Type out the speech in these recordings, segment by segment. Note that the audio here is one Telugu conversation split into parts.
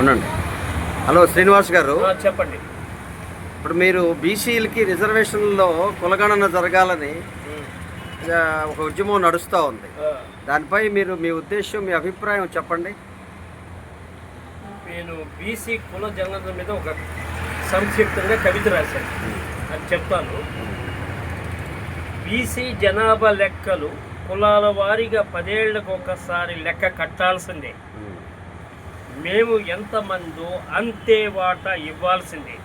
ఉండండి. హలో శ్రీనివాస్ గారు. చెప్పండి. ఇప్పుడు మీరు బీసీలకి రిజర్వేషన్లో కులగణన జరగాలని ఒక ఉద్యమం నడుస్తూ ఉంది. దానిపై మీరు మీ ఉద్దేశం మీ అభిప్రాయం చెప్పండి. నేను బీసీ కుల జనరల్ మీద ఒక సంక్షిప్తంగా కవిత రాశాను. అది చెప్తాను. బీసీ జనాభా లెక్కలు కులాల వారీగా పదేళ్ళకు ఒకసారి లెక్క కట్టాల్సిందే. మేము ఎంతమందో అంతే వాటా ఇవ్వాల్సిందే.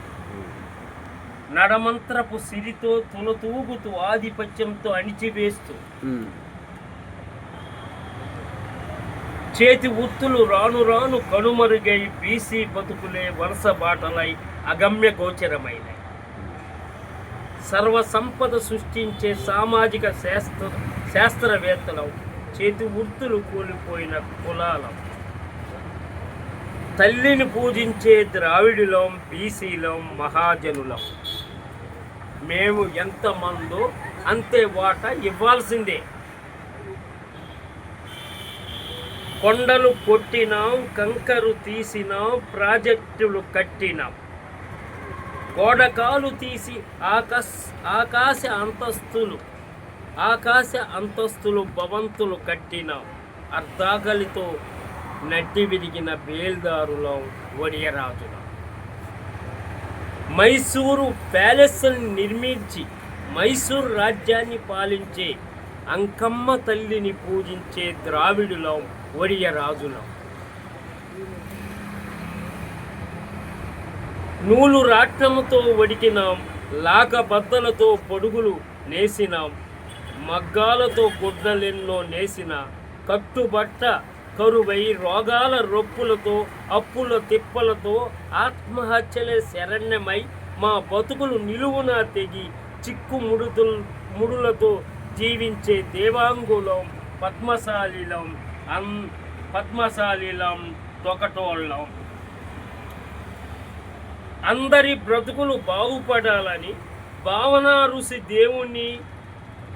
నడమంత్రపు సిరితో తులతూగుతూ ఆధిపత్యంతో అణిచివేస్తూ. చేతి ఉత్తులు రాను రాను కనుమరుగై బీసీ బతుకులే వరుస బాటలై అగమ్య గోచరమైనాయి సర్వ సంపద సృష్టించే సామాజిక శాస్త్ర శాస్త్రవేత్తలం చేతి వృత్తులు కూలిపోయిన కులాలం. తల్లిని పూజించే ద్రావిడులం బీసీలం మహాజనులం. మేము ఎంతమందో అంతే వాట ఇవ్వాల్సిందే. కొండలు కొట్టినాం కంకరు తీసినాం ప్రాజెక్టులు కట్టినాం. గోడకాలు తీసి ఆకాశ ఆకాశ అంతస్తులు ఆకాశ అంతస్తులు భవంతులు కట్టినాం. అర్ధాగలితో నట్టి విరిగిన బేల్దారులం ఒడియరాజులం మైసూరు ప్యాలెస్ని నిర్మించి మైసూరు రాజ్యాన్ని పాలించే అంకమ్మ తల్లిని పూజించే ద్రావిడులం ఒడియరాజులం నూలు రాట్నముతో వడికినాం లాక బద్దలతో పొడుగులు నేసినాం మగ్గాలతో గుడ్డలెన్నో నేసిన కట్టుబట్ట కరువై రోగాల రొప్పులతో అప్పుల తిప్పలతో ఆత్మహత్యలే శరణ్యమై మా బతుకులు నిలువున తెగి చిక్కు ముడుతుల్ ముడులతో జీవించే దేవాంగులం పద్మశాలిలం అం పద్మశాలిలం తొకటోళ్ళం. అందరి బ్రతుకులు బాగుపడాలని భావనా ఋషి దేవుణ్ణి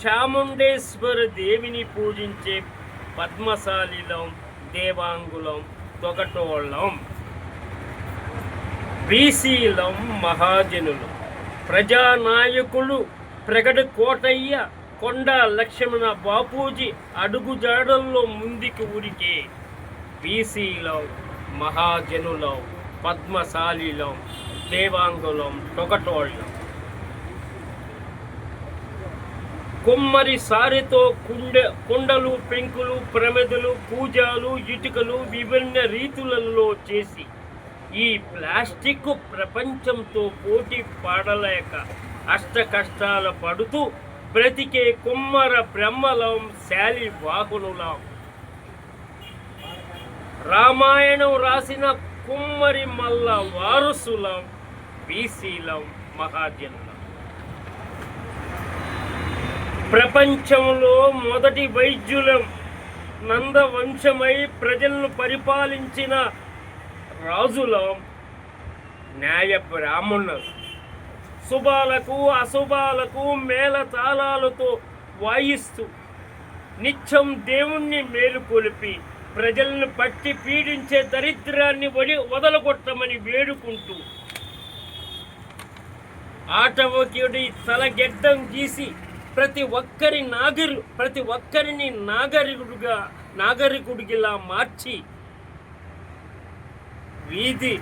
చాముండేశ్వర దేవిని పూజించే పద్మశాలిలం దేవాంగులం తొగటోళ్ళం బీసీలం మహాజనులు ప్రజానాయకులు ప్రగడ కోటయ్య కొండ లక్ష్మణ బాపూజీ అడుగుజాడల్లో ముందుకు ఉరికే. బీసీలం మహాజనులం పద్మశాలిలం దేవాంగులం తొగటోళ్ళం కుమ్మరి సారితో కుండె కుండలు పెంకులు ప్రమిదలు పూజలు ఇటుకలు విభిన్న రీతులలో చేసి ఈ ప్లాస్టిక్ ప్రపంచంతో పోటీ పడలేక అష్ట కష్టాల పడుతూ బ్రతికే కుమ్మర బ్రహ్మలం శాలి వాహనులం రామాయణం రాసిన కుమ్మరి మల్ల వారసులం బీసీలం మహాజనులం. ప్రపంచంలో మొదటి వైద్యులం నందవంశమై ప్రజలను పరిపాలించిన రాజులం న్యాయ బ్రాహ్మణులం. శుభాలకు అశుభాలకు మేళతాళాలతో వాయిస్తూ నిత్యం దేవుణ్ణి మేలుకొలిపి ప్రజలను పట్టి పీడించే దరిద్రాన్ని వడి వదలగొట్టమని వేడుకుంటూ ఆటవకుడి తల గెడ్డం గీసి ప్రతి ఒక్కరి నాగరి ప్రతి ఒక్కరిని నాగరికుడుగా నాగరికుడిగిలా మార్చి వీధి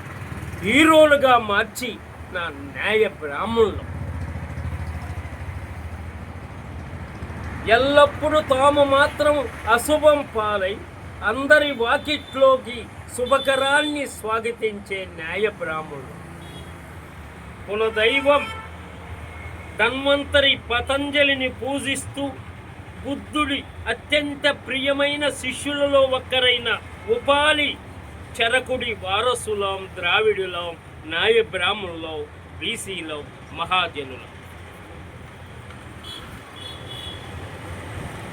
హీరోలుగా మార్చి నా న్యాయ బ్రాహ్మణులు. ఎల్లప్పుడూ తాము మాత్రం అశుభం పాలై అందరి వాకిట్లోకి శుభకరాన్ని స్వాగతించే న్యాయ బ్రాహ్మణులు. కులదైవం ధన్వంతరి పతంజలిని పూజిస్తూ బుద్ధుడి అత్యంత ప్రియమైన శిష్యులలో ఒక్కరైన ఉపాలి చరకుడి వారసులం ద్రావిడులం నాయ బ్రాహ్మణులం బీసీలం మహాజనులం.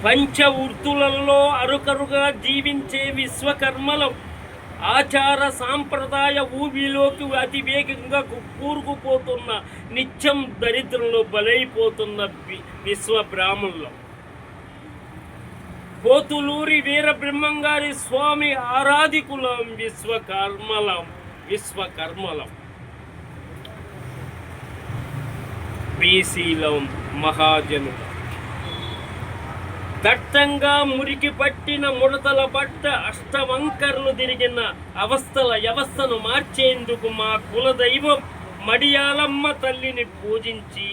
పంచవృత్తులలో అరుకరుగా జీవించే విశ్వకర్మలం ఆచార సాంప్రదాయ ఊబిలోకి అతి వేగంగా కూరుకుపోతున్న నిత్యం దరిద్రంలో బలైపోతున్న విశ్వ బ్రాహ్మణులం. పోతులూరి వీర బ్రహ్మంగారి స్వామి ఆరాధికులం విశ్వకర్మలం విశ్వకర్మలం. బీసీలం మహాజనులం. దట్టంగా మురికి పట్టిన ముడతల పట్ట అష్టవంకర్లు తిరిగిన అవస్థల వ్యవస్థను మార్చేందుకు మా కులదైవం మడియాలమ్మ తల్లిని పూజించి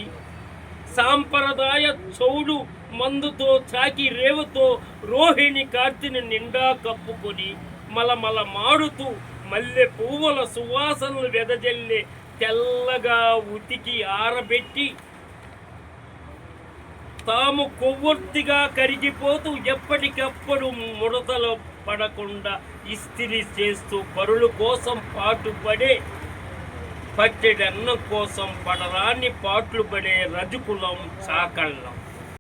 సాంప్రదాయ చౌడు మందుతో చాకి రేవుతో రోహిణి కార్తిని నిండా కప్పుకొని మలమల మాడుతూ మల్లె పువ్వుల సువాసనలు వెదజల్లే తెల్లగా ఉతికి ఆరబెట్టి తాము కొవ్వొత్తిగా కరిగిపోతూ ఎప్పటికప్పుడు ముడతలు పడకుండా ఇస్త్రీ చేస్తూ పరుల కోసం పాటుపడే అన్నం కోసం పడరాని పాట్లు పడే రజుకులం చాకళ్ళం.